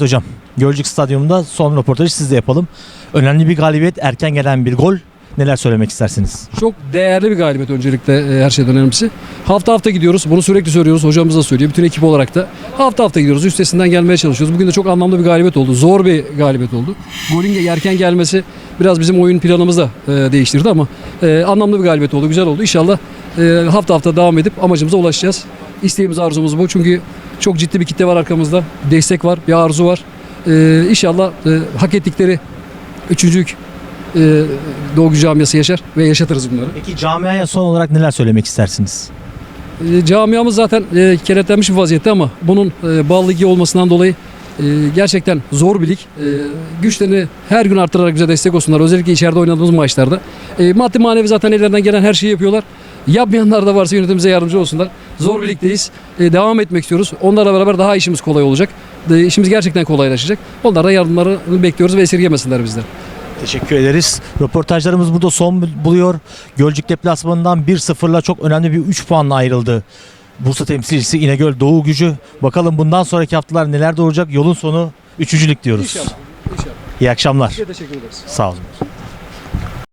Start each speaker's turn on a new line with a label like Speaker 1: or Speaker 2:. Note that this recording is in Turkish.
Speaker 1: Hocam Gölcük Stadyumunda son röportajı sizle yapalım. Önemli bir galibiyet, erken gelen bir gol. Neler söylemek istersiniz?
Speaker 2: Çok değerli bir galibiyet öncelikle e, her şeyden önemlisi. Hafta hafta gidiyoruz. Bunu sürekli söylüyoruz. Hocamız da söylüyor. Bütün ekip olarak da. Hafta hafta gidiyoruz. Üstesinden gelmeye çalışıyoruz. Bugün de çok anlamlı bir galibiyet oldu. Zor bir galibiyet oldu. Golün erken gelmesi biraz bizim oyun planımızı da e, değiştirdi ama e, anlamlı bir galibiyet oldu. Güzel oldu. İnşallah hafta hafta devam edip amacımıza ulaşacağız. İsteğimiz arzumuz bu. Çünkü çok ciddi bir kitle var arkamızda. Destek var. Bir arzu var. E, inşallah e, hak ettikleri üçüncülük e, Doğu Gücü Camiası yaşar ve yaşatırız bunları.
Speaker 1: Peki camiaya son olarak neler söylemek istersiniz?
Speaker 2: E, camiamız zaten e, kenetlenmiş bir vaziyette ama bunun e, bağlı ligi olmasından dolayı e, gerçekten zor bir lig. E, güçlerini her gün arttırarak bize destek olsunlar. Özellikle içeride oynadığımız maçlarda. E, maddi manevi zaten ellerinden gelen her şeyi yapıyorlar. Yapmayanlar da varsa yönetimimize yardımcı olsunlar. Zor bir ligdeyiz. E, devam etmek istiyoruz. Onlarla beraber daha işimiz kolay olacak. E, işimiz gerçekten kolaylaşacak. Onlardan yardımlarını bekliyoruz ve esirgemesinler bizden.
Speaker 1: Teşekkür ederiz. Röportajlarımız burada son buluyor. Gölcük deplasmanından 1-0'la çok önemli bir 3 puanla ayrıldı. Bursa temsilcisi İnegöl Doğu Gücü. Bakalım bundan sonraki haftalar neler de olacak. Yolun sonu üçüncülük diyoruz.
Speaker 2: İnşallah. İnşallah.
Speaker 1: İyi akşamlar.
Speaker 2: Teşekkür ederiz.
Speaker 1: Sağ olun.